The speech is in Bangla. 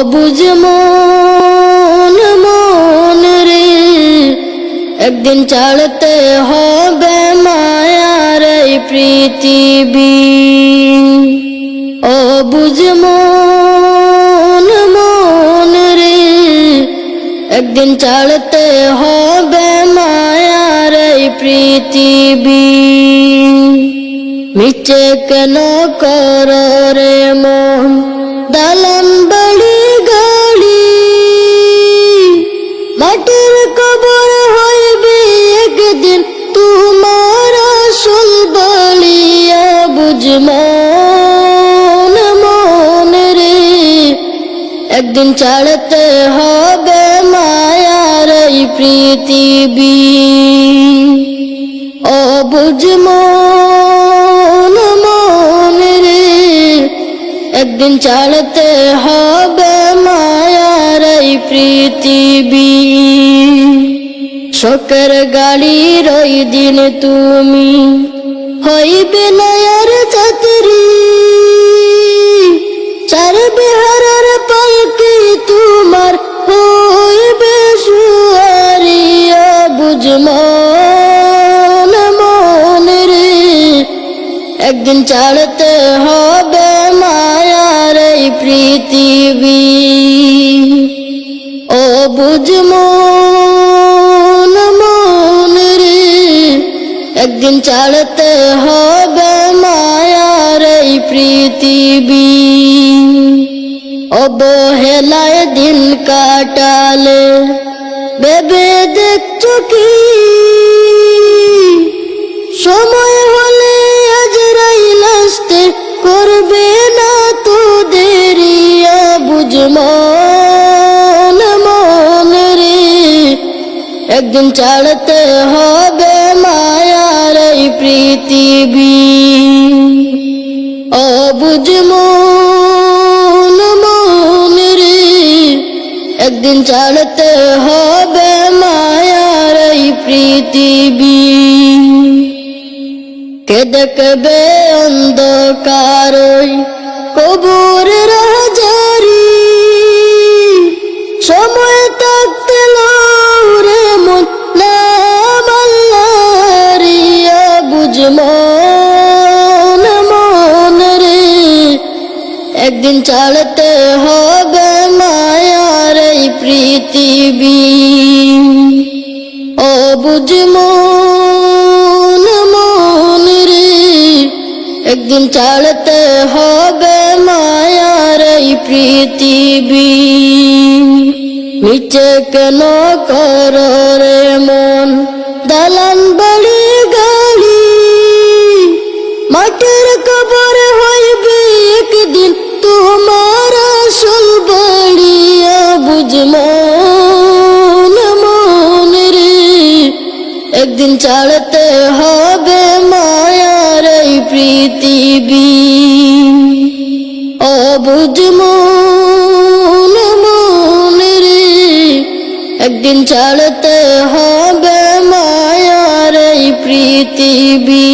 অবুঝ মন মন রে। একদিন ছাড়তে হবে মায়ার এই পৃথিবী। অবুঝ মন মন রে। একদিন ছাড়তে হবে মায়ার এই পৃথিবী। মিছে কেন কর কবর হইবে একদিন তোমার আসল বলিয়া বুঝ মন মন রে একদিন ছাড়তে হবে মায়ার এই পৃথিবী। অবুঝ মন মন রে একদিন ছাড়তে হবে মায়ার এই পৃথিবী। শোকের গাড়ির ওই দিন তুমি। হইবে নয়ার ছাত্রী চার বিহারের পালকি তোমার হইবে সুয়ারিয়া বুঝ মন রে। একদিন ছাড়তে হবে মায়ার এই পৃথিবী। ও বুঝ একদিন ছাড়তে হবে মায়ার এই পৃথিবী। অবহেলায় দিন কাটালে বেবে দেখছ কি? সময় হলে আজরাইল আসতে করবে না তো দেরিয়া বুঝ একদিন ছাড়তে হবে মায়ার এই পৃথিবী। অবুঝ মন মন একদিন ছাড়তে হবে মায়ার এই পৃথিবী। কে দেখবে অন্ধকার একদিন ছাড়তে হবে মায়ার এই পৃথিবী। ও বুঝ মন মন একদিন ছাড়তে হবে মায়ার এই পৃথিবী। নিচে কেন কর রে মন? দালান ছাড়তে হবে মায়ার এই পৃথিবী। অবুঝ মন মন রে, একদিন ছাড়তে হবে মায়ার এই পৃথিবী।